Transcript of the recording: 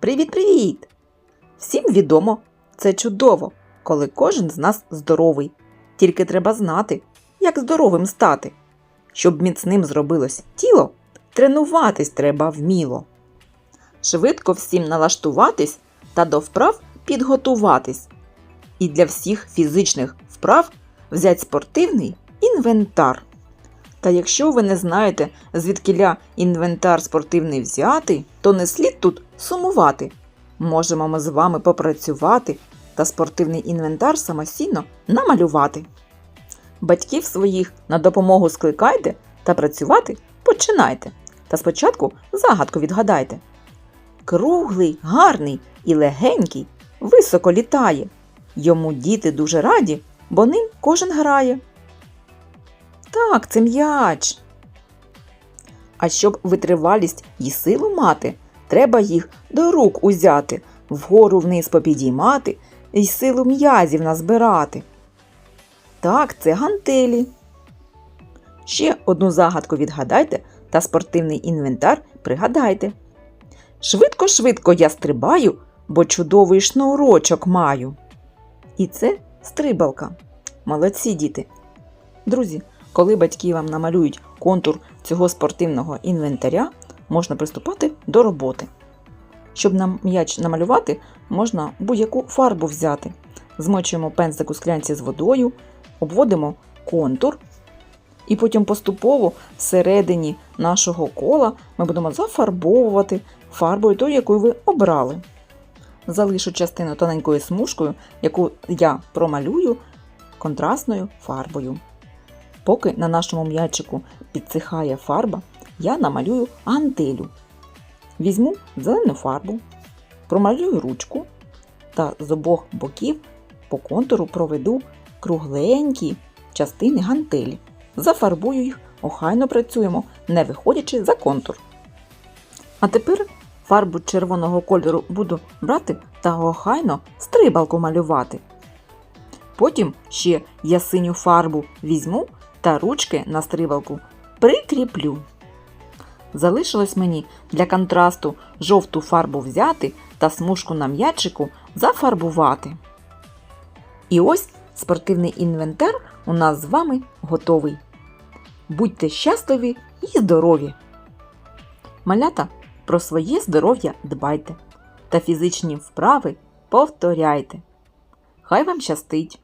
Привіт-привіт! Всім відомо, це чудово, коли кожен з нас здоровий. Тільки треба знати, як здоровим стати. Щоб міцним зробилось тіло, тренуватись треба вміло. Швидко всім налаштуватись та до вправ підготуватись. І для всіх фізичних вправ взять спортивний інвентар. Та якщо ви не знаєте, звідкиля інвентар спортивний взяти, то не слід тут сумувати. Можемо ми з вами попрацювати та спортивний інвентар самостійно намалювати. Батьків своїх на допомогу скликайте та працювати починайте. Та спочатку загадку відгадайте. Круглий, гарний і легенький, високо літає. Йому діти дуже раді, бо ним кожен грає. Так, це м'яч. А щоб витривалість і силу мати, треба їх до рук узяти, вгору вниз попідіймати і силу м'язів назбирати. Так, це гантелі. Ще одну загадку відгадайте та спортивний інвентар пригадайте. Швидко-швидко я стрибаю, бо чудовий шнурочок маю. І це стрибалка. Молодці діти. Друзі, коли батьки вам намалюють контур цього спортивного інвентаря, можна приступати до роботи. Щоб нам м'яч намалювати, можна будь-яку фарбу взяти. Змочуємо пензлик у склянці з водою, обводимо контур, і потім поступово всередині нашого кола ми будемо зафарбовувати фарбою тою, яку ви обрали. Залишу частину тоненькою смужкою, яку я промалюю контрастною фарбою. Поки на нашому м'ячику підсихає фарба, я намалюю гантелю. Візьму зелену фарбу, промалюю ручку та з обох боків по контуру проведу кругленькі частини гантелі. Зафарбую їх, охайно працюємо, не виходячи за контур. А тепер фарбу червоного кольору буду брати та охайно стрибалку малювати. Потім ще я синю фарбу візьму та ручки на стрибалку прикріплю. Залишилось мені для контрасту жовту фарбу взяти та смужку на м'ячику зафарбувати. І ось спортивний інвентар у нас з вами готовий. Будьте щасливі і здорові! Малята про своє здоров'я дбайте та фізичні вправи повторяйте. Хай вам щастить!